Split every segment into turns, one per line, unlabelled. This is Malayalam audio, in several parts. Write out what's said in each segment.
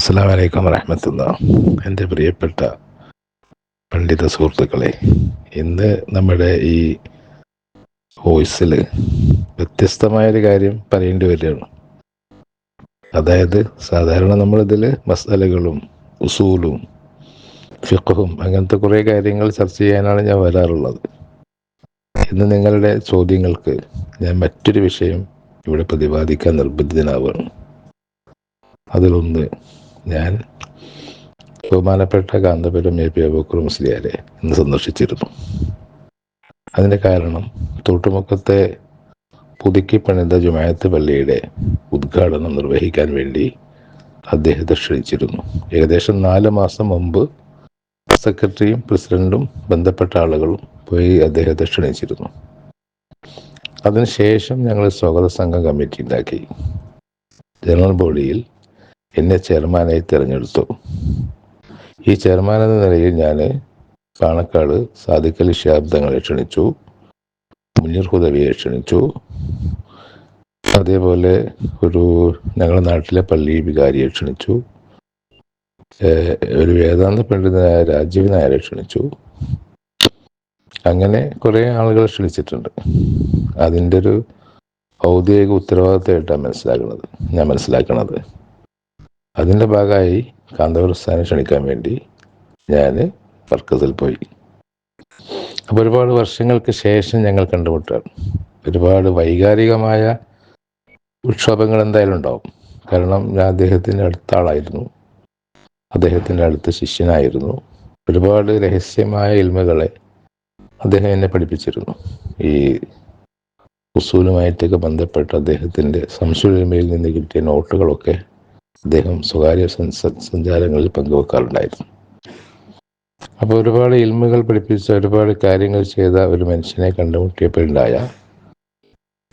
അസ്സാം വലൈക്കും എന്റെ പ്രിയപ്പെട്ട പണ്ഡിത സുഹൃത്തുക്കളെ ഇന്ന് നമ്മുടെ ഈ വോയിസിൽ വ്യത്യസ്തമായൊരു കാര്യം പറയേണ്ടി വരികയാണ്. അതായത് സാധാരണ നമ്മളിതിൽ മസാലകളും ഉസൂലും ഫിഖും അങ്ങനത്തെ കുറേ കാര്യങ്ങൾ ചർച്ച ചെയ്യാനാണ് ഞാൻ വരാറുള്ളത്. ഇന്ന് നിങ്ങളുടെ ചോദ്യങ്ങൾക്ക് ഞാൻ മറ്റൊരു വിഷയം ഇവിടെ പ്രതിപാദിക്കാൻ നിർബന്ധിതനാവുകയാണ്. അതിലൊന്ന് ഞാൻ ബഹുമാനപ്പെട്ട കാന്തപുരം എ പി അബൂക്കർ മുസ്ലിയാരെ ഇന്ന് സന്ദർശിച്ചിരുന്നു. അതിന്റെ കാരണം തോട്ടുമുക്കത്തെ പുതുക്കി പണിത ജുമായത്ത് പള്ളിയുടെ ഉദ്ഘാടനം നിർവഹിക്കാൻ വേണ്ടി അദ്ദേഹത്തെ ക്ഷണിച്ചിരുന്നു. ഏകദേശം നാല് മാസം മുമ്പ് സെക്രട്ടറിയും പ്രസിഡന്റും ബന്ധപ്പെട്ട ആളുകളും പോയി അദ്ദേഹത്തെ ക്ഷണിച്ചിരുന്നു. അതിനുശേഷം ഞങ്ങൾ സ്വാഗത സംഘം കമ്മിറ്റി ഉണ്ടാക്കി. ജനറൽ ബോഡിയിൽ എന്നെ ചെയർമാനായി തിരഞ്ഞെടുത്തു. ഈ ചെയർമാൻ എന്ന നിലയിൽ ഞാൻ പാണക്കാട് സാദിഖ് ശാബ്ദങ്ങളെ ക്ഷണിച്ചു മുനീർ ഹുദവിയെ ക്ഷണിച്ചു. അതേപോലെ ഒരു ഞങ്ങളുടെ നാട്ടിലെ പള്ളി വികാരിയെ ക്ഷണിച്ചു. ഒരു വേദാന്ത പണ്ഡിതനായ രാജീവ് നായരെ ക്ഷണിച്ചു. അങ്ങനെ കുറേ ആളുകൾ ക്ഷണിച്ചിട്ടുണ്ട്. അതിന്റെ ഒരു ഔദ്യോഗിക ഉത്തരവാദിത്തമായിട്ടാണ് മനസ്സിലാക്കുന്നത് ഞാൻ മനസ്സിലാക്കുന്നത്. അതിന്റെ ഭാഗമായി കാന്തപ്രസ്ഥാനം ക്ഷണിക്കാൻ വേണ്ടി ഞാൻ വർക്കസിൽ പോയി. അപ്പോൾ ഒരുപാട് വർഷങ്ങൾക്ക് ശേഷം ഞങ്ങൾ കണ്ടുമുട്ടാണ്. ഒരുപാട് വൈകാരികമായ വിക്ഷോഭങ്ങൾ എന്തായാലും ഉണ്ടാവും. കാരണം ഞാൻ അദ്ദേഹത്തിന്റെ അടുത്ത ആളായിരുന്നു. അദ്ദേഹത്തിന്റെ അടുത്ത ശിഷ്യനായിരുന്നു. ഒരുപാട് രഹസ്യമായ ഇൽമകളെ അദ്ദേഹം എന്നെ പഠിപ്പിച്ചിരുന്നു. ഈ ഉസൂലുമായിട്ടൊക്കെ ബന്ധപ്പെട്ട അദ്ദേഹത്തിന്റെ സംശുലിമയിൽ നിന്ന് കിട്ടിയ നോട്ടുകളൊക്കെ അദ്ദേഹം സ്വകാര്യ സഞ്ച- സഞ്ചാരങ്ങളിൽ പങ്കുവെക്കാറുണ്ടായിരുന്നു. അപ്പോൾ ഒരുപാട് ഇൽമുകൾ പഠിപ്പിച്ച ഒരുപാട് കാര്യങ്ങൾ ചെയ്ത ഒരു മനുഷ്യനെ കണ്ടുമുട്ടിയപ്പോഴുണ്ടായ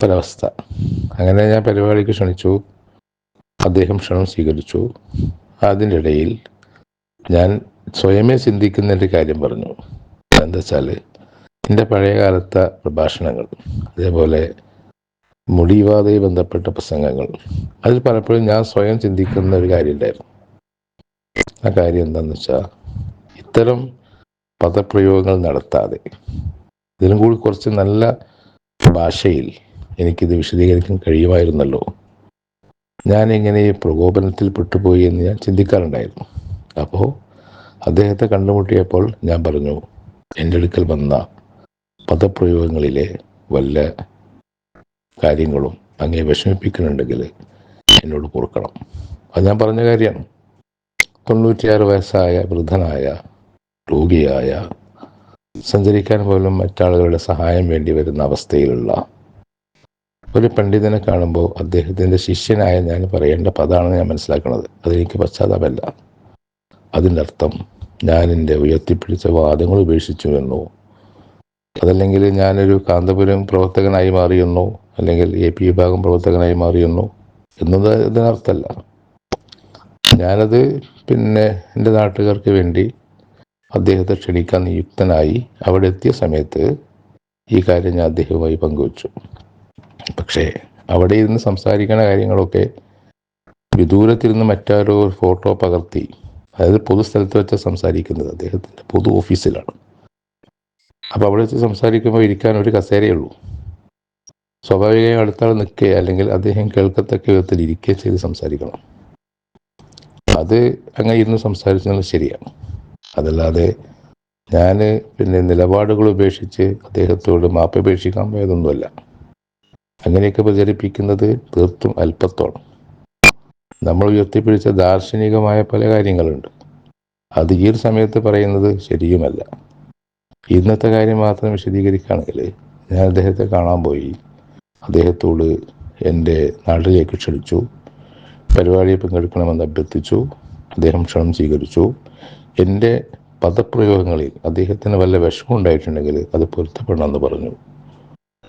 ഒരവസ്ഥ അങ്ങനെ ഞാൻ പരിപാടിക്ക് ക്ഷണിച്ചു. അദ്ദേഹം ക്ഷണം സ്വീകരിച്ചു. അതിന്റെ ഇടയിൽ ഞാൻ സ്വയമേ ചിന്തിക്കുന്ന ഒരു കാര്യം പറഞ്ഞു. എന്താ വെച്ചാൽ എന്റെ പഴയകാലത്തെ പ്രഭാഷണങ്ങൾ അതേപോലെ മുടിവാതയെ ബന്ധപ്പെട്ട പ്രസംഗങ്ങൾ. അതിൽ പലപ്പോഴും ഞാൻ സ്വയം ചിന്തിക്കുന്ന ഒരു കാര്യം ഉണ്ടായിരുന്നു ആ കാര്യം എന്താണെന്ന് വെച്ചാൽ ഇത്തരം പദപ്രയോഗങ്ങൾ നടത്താതെ ഇതിനും കൂടി കുറച്ച് നല്ല ഭാഷയിൽ എനിക്കിത് വിശദീകരിക്കാൻ കഴിയുമായിരുന്നല്ലോ. ഞാൻ എങ്ങനെ പ്രകോപനത്തിൽ പെട്ടുപോയി എന്ന് ഞാൻ ചിന്തിക്കാറുണ്ടായിരുന്നു. അപ്പോൾ അദ്ദേഹത്തെ കണ്ടുമുട്ടിയപ്പോൾ ഞാൻ പറഞ്ഞു എന്റെ അടുക്കൽ വന്ന പദപ്രയോഗങ്ങളിലെ വല്ല കാര്യങ്ങളും അങ്ങേ വിഷമിപ്പിക്കുന്നുണ്ടെങ്കിൽ എന്നോട് പൊറുക്കണം അത് ഞാൻ പറഞ്ഞ കാര്യമാണ്. തൊണ്ണൂറ്റിയാറ് വയസ്സായ വൃദ്ധനായ രോഗിയായ സഞ്ചരിക്കാൻ പോലും മറ്റാളുകളുടെ സഹായം വേണ്ടി വരുന്ന അവസ്ഥയിലുള്ള ഒരു പണ്ഡിതനെ കാണുമ്പോൾ അദ്ദേഹത്തിന്റെ ശിഷ്യനായ ഞാൻ പറയേണ്ട പദമാണ് ഞാൻ മനസ്സിലാക്കുന്നത്. അതെനിക്ക് പശ്ചാത്താപമല്ല. അതിന്റെ അർത്ഥം ഞാൻ എന്റെ ഉയർത്തിപ്പിടിച്ച വാദങ്ങൾ ഉപേക്ഷിച്ചു എന്നോ. അതല്ലെങ്കിൽ ഞാനൊരു കാന്തപുരം പ്രവർത്തകനായി മാറിയെന്നോ. അല്ലെങ്കിൽ എ പി വിഭാഗം പ്രവർത്തകനായി മാറിയുന്നു എന്നത് ഇതിനർത്ഥമല്ല. ഞാനത് പിന്നെ എന്റെ നാട്ടുകാർക്ക് വേണ്ടി അദ്ദേഹത്തെ ക്ഷണിക്കാൻ നിയുക്തനായി അവിടെ എത്തിയ സമയത്ത് ഈ കാര്യം ഞാൻ അദ്ദേഹവുമായി പങ്കുവച്ചു. പക്ഷേ അവിടെ ഇരുന്ന് സംസാരിക്കുന്ന കാര്യങ്ങളൊക്കെ വിദൂരത്തിരുന്ന് മറ്റാരോ ഫോട്ടോ പകർത്തി അതായത് പൊതുസ്ഥലത്ത് വെച്ച് സംസാരിക്കുന്നത് അദ്ദേഹത്തിന്റെ പൊതു ഓഫീസിലാണ്. അപ്പോൾ അവിടെ വെച്ച് സംസാരിക്കുമ്പോൾ ഇരിക്കാൻ ഒരു കസേരയേ ഉള്ളൂ. സ്വാഭാവികമായും അടുത്താൾ നിൽക്കുക അല്ലെങ്കിൽ അദ്ദേഹം കേൾക്കത്തക്ക വിധത്തിൽ ഇരിക്കുക ചെയ്ത് സംസാരിക്കണം. അത് അങ്ങനെ ഇരുന്ന് സംസാരിച്ചത് ശരിയാണ്. അതല്ലാതെ ഞാൻ പിന്നെ നിലപാടുകൾ ഉപേക്ഷിച്ച് അദ്ദേഹത്തോട് മാപ്പപേക്ഷിക്കാൻ പോയതൊന്നുമല്ല അങ്ങനെയൊക്കെ പ്രചരിപ്പിക്കുന്നത് തീർത്തും അല്പത്തോളം. നമ്മൾ ഉയർത്തിപ്പിടിച്ച ദാർശനികമായ പല കാര്യങ്ങളുണ്ട്. അത് ഈ ഒരു സമയത്ത് പറയുന്നത് ശരിയുമല്ല. ഇന്നത്തെ കാര്യം മാത്രം വിശദീകരിക്കുകയാണെങ്കിൽ ഞാൻ അദ്ദേഹത്തെ കാണാൻ പോയി. അദ്ദേഹത്തോട് എന്റെ നാട്ടിലേക്ക് ക്ഷണിച്ചു. പരിപാടിയിൽ പങ്കെടുക്കണമെന്ന് അഭ്യർത്ഥിച്ചു. അദ്ദേഹം ക്ഷണം സ്വീകരിച്ചു. എന്റെ പദപ്രയോഗങ്ങളിൽ അദ്ദേഹത്തിന് വല്ല വിഷമം ഉണ്ടായിട്ടുണ്ടെങ്കിൽ അത് പൊരുത്തപ്പെടണമെന്ന് പറഞ്ഞു.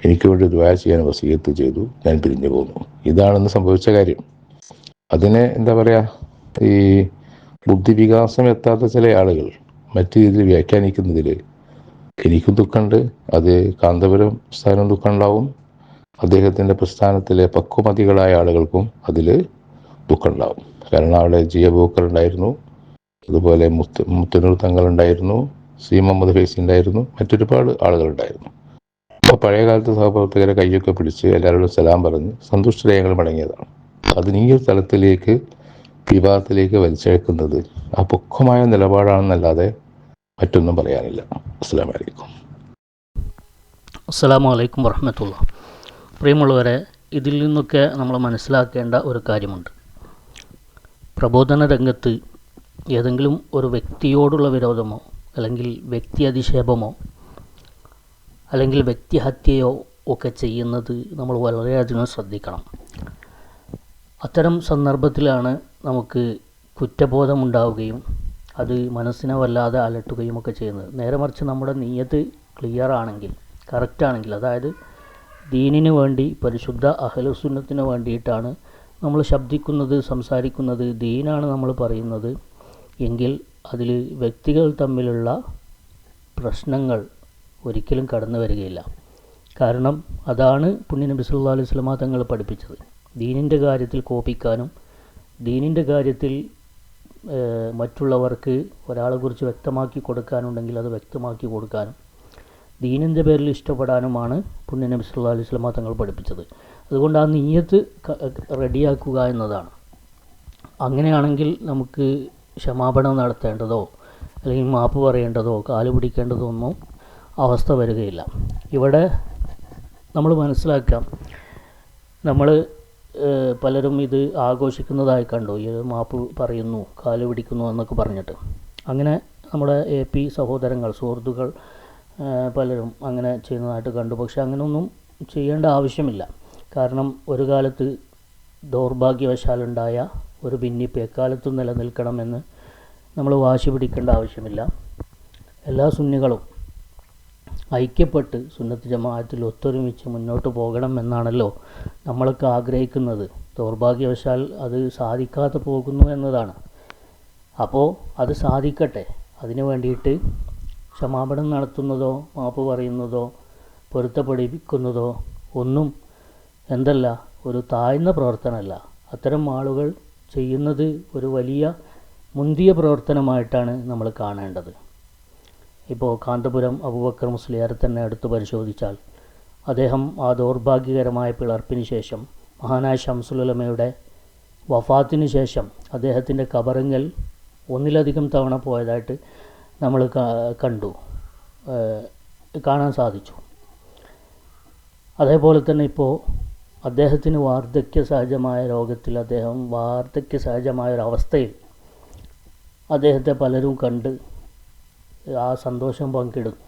എനിക്ക് വേണ്ടി ദ്വാര ചെയ്യാൻ വസീയത്ത് ചെയ്തു. ഞാൻ പിരിഞ്ഞു പോന്നു. ഇതാണെന്ന് സംഭവിച്ച കാര്യം. അതിനെ എന്താ പറയുക ഈ ബുദ്ധിവികാസം എത്താത്ത ചില ആളുകൾ മറ്റു രീതിയിൽ വ്യാഖ്യാനിക്കുന്നതിൽ എനിക്കും ദുഃഖമുണ്ട്. അത് കാന്തപുരം സ്ഥാനം ദുഃഖം ഉണ്ടാവും അദ്ദേഹത്തിന്റെ പ്രസ്ഥാനത്തിലെ പക്വമതികളായ ആളുകൾക്കും അതിൽ ദുഃഖമുണ്ടാവും. കാരണം അവിടെ ജി അബൂക്കർ ഉണ്ടായിരുന്നു. അതുപോലെ മുത്ത് മുത്തനൂർ തങ്ങൾ ഉണ്ടായിരുന്നു. സി മുഹമ്മദ് ഫൈസി ഉണ്ടായിരുന്നു. മറ്റൊരുപാട് ആളുകളുണ്ടായിരുന്നു അപ്പോൾ പഴയ കാലത്തെ സഹപ്രവർത്തകരെ കൈയൊക്കെ പിടിച്ച് എല്ലാവരോടും സലാം പറഞ്ഞ് സന്തുഷ്ടരയങ്ങൾ മടങ്ങിയതാണ്. അതിന് ഈ ഒരു തലത്തിലേക്ക് വിവാഹത്തിലേക്ക് വലിച്ചെഴുക്കുന്നത് ആ പൊക്കമായ നിലപാടാണെന്നല്ലാതെ മറ്റൊന്നും പറയാനില്ല. അസ്സാം വലൈക്കും
അസ്സാം അലൈക്കും വറഹമത്തുള്ള പ്രിയമുള്ളവരെ ഇതിൽ നിന്നൊക്കെ നമ്മൾ മനസ്സിലാക്കേണ്ട ഒരു കാര്യമുണ്ട്. പ്രബോധന രംഗത്ത് ഏതെങ്കിലും ഒരു വ്യക്തിയോടുള്ള വിരോധമോ അല്ലെങ്കിൽ വ്യക്തി അധിക്ഷേപമോ അല്ലെങ്കിൽ വ്യക്തിഹത്യയോ ഒക്കെ ചെയ്യുന്നത് നമ്മൾ വളരെയധികം ശ്രദ്ധിക്കണം. അത്തരം സന്ദർഭത്തിലാണ് നമുക്ക് കുറ്റബോധമുണ്ടാവുകയും അത് മനസ്സിനെ വല്ലാതെ അലട്ടുകയും ഒക്കെ ചെയ്യുന്നത്. നേരെ മറിച്ച് നമ്മുടെ നീയത്ത് ക്ലിയർ ആണെങ്കിൽ കറക്റ്റ് ആണെങ്കിൽ അതായത് ദീനിന് വേണ്ടി പരിശുദ്ധ അഹലുസുന്നത്തിന് വേണ്ടിയിട്ടാണ് നമ്മൾ ശബ്ദിക്കുന്നത് സംസാരിക്കുന്നത് ദീനാണ് നമ്മൾ പറയുന്നത്. എങ്കിൽ അതിൽ വ്യക്തികൾ തമ്മിലുള്ള പ്രശ്നങ്ങൾ ഒരിക്കലും കടന്നു വരികയില്ല. കാരണം അതാണ് പുണ്യനബി സല്ലാ അലൈഹി വസല്ലമ തങ്ങൾ പഠിപ്പിച്ചത്. ദീനിന്റെ കാര്യത്തിൽ കോപിക്കാനും ദീനിന്റെ കാര്യത്തിൽ മറ്റുള്ളവർക്ക് ഒരാളെക്കുറിച്ച് വ്യക്തമാക്കി കൊടുക്കാനുണ്ടെങ്കിൽ അത് വ്യക്തമാക്കി കൊടുക്കാനും ദീനിന്റെ പേരിൽ ഇഷ്ടപ്പെടാനുമാണ് പുണ്യ നബി സല്ലാ അലൈഹി സ്വലമ തങ്ങൾ പഠിപ്പിച്ചത്. അതുകൊണ്ട് ആ നീയത്ത് റെഡിയാക്കുക എന്നതാണ്. അങ്ങനെയാണെങ്കിൽ നമുക്ക് ക്ഷമാപണം നടത്തേണ്ടതോ അല്ലെങ്കിൽ മാപ്പ് പറയേണ്ടതോ കാൽ പിടിക്കേണ്ടതോ ഒന്നും അവസ്ഥ വരികയില്ല. ഇവിടെ നമ്മൾ മനസ്സിലാക്കാം. നമ്മൾ പലരും ഇത് ആഘോഷിക്കുന്നതായി കണ്ടു. ഈ മാപ്പ് പറയുന്നു കാൽ പിടിക്കുന്നു എന്നൊക്കെ പറഞ്ഞിട്ട്. അങ്ങനെ നമ്മുടെ എ പി സഹോദരങ്ങൾ സുഹൃത്തുക്കൾ പലരും അങ്ങനെ ചെയ്യുന്നതായിട്ട് കണ്ടു. പക്ഷേ അങ്ങനെയൊന്നും ചെയ്യേണ്ട ആവശ്യമില്ല. കാരണം ഒരു കാലത്ത് ദൗർഭാഗ്യവശാലുണ്ടായ ഒരു ഭിന്നിപ്പ് എക്കാലത്തും നിലനിൽക്കണമെന്ന് നമ്മൾ വാശി പിടിക്കേണ്ട ആവശ്യമില്ല. എല്ലാ സുന്നികളും ഐക്യപ്പെട്ട് സുന്നത്ത് ജമാഅത്തിൽ ഒത്തൊരുമിച്ച് മുന്നോട്ട് പോകണം എന്നാണല്ലോ നമ്മളൊക്കെ ആഗ്രഹിക്കുന്നത്. ദൗർഭാഗ്യവശാൽ അത് സാധിക്കാതെ പോകുന്നു എന്നതാണ്. അപ്പോൾ അത് സാധിക്കട്ടെ. അതിനു വേണ്ടിയിട്ട് ക്ഷമാപണം നടത്തുന്നതോ മാപ്പ് പറയുന്നതോ പൊരുത്തപ്പെടിപ്പിക്കുന്നതോ ഒന്നും എന്തല്ല ഒരു താഴ്ന്ന പ്രവർത്തനമല്ല. അത്തരം ആളുകൾ ചെയ്യുന്നത് ഒരു വലിയ മുന്തിയ പ്രവർത്തനമായിട്ടാണ് നമ്മൾ കാണേണ്ടത്. ഇപ്പോൾ കാന്തപുരം അബൂബക്കർ മുസ്ലിയാരെ തന്നെ എടുത്തു പരിശോധിച്ചാൽ അദ്ദേഹം ആ ദൗർഭാഗ്യകരമായ പിളർപ്പിന് ശേഷം മഹാനായ ഷംസുലമയുടെ വഫാത്തിന് ശേഷം അദ്ദേഹത്തിന്റെ കബറിങ്ങൽ ഒന്നിലധികം തവണ പോയതായിട്ട് നമ്മൾ കണ്ടു. കാണാൻ സാധിച്ചു. അതേപോലെ തന്നെ ഇപ്പോൾ അദ്ദേഹത്തിന് വാർദ്ധക്യ സഹജമായ രോഗത്തിൽ അദ്ദേഹം വാർദ്ധക്യ സഹജമായ ഒരു അവസ്ഥയിൽ അദ്ദേഹത്തെ പലരും കണ്ട് ആ സന്തോഷം പങ്കിടുന്നു.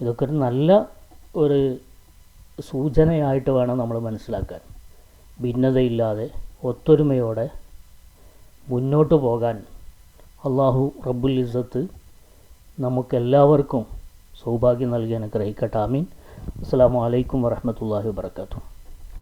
ഇതൊക്കെ ഒരു നല്ല ഒരു സൂചനയായിട്ട് വേണം നമ്മൾ മനസ്സിലാക്കാൻ. ഭിന്നതയില്ലാതെ ഒത്തൊരുമയോടെ മുന്നോട്ട് പോകാൻ അള്ളാഹു റബ്ബുൽ ഇസ്സത്ത് നമുക്കെല്ലാവർക്കും സൗഭാഗ്യം നൽകി അനുഗ്രഹിക്കട്ടെ ആമീൻ അസ്സാം വലൈക്കും വറഹമത്തല്ലാഹി വാബർക്കാത്തു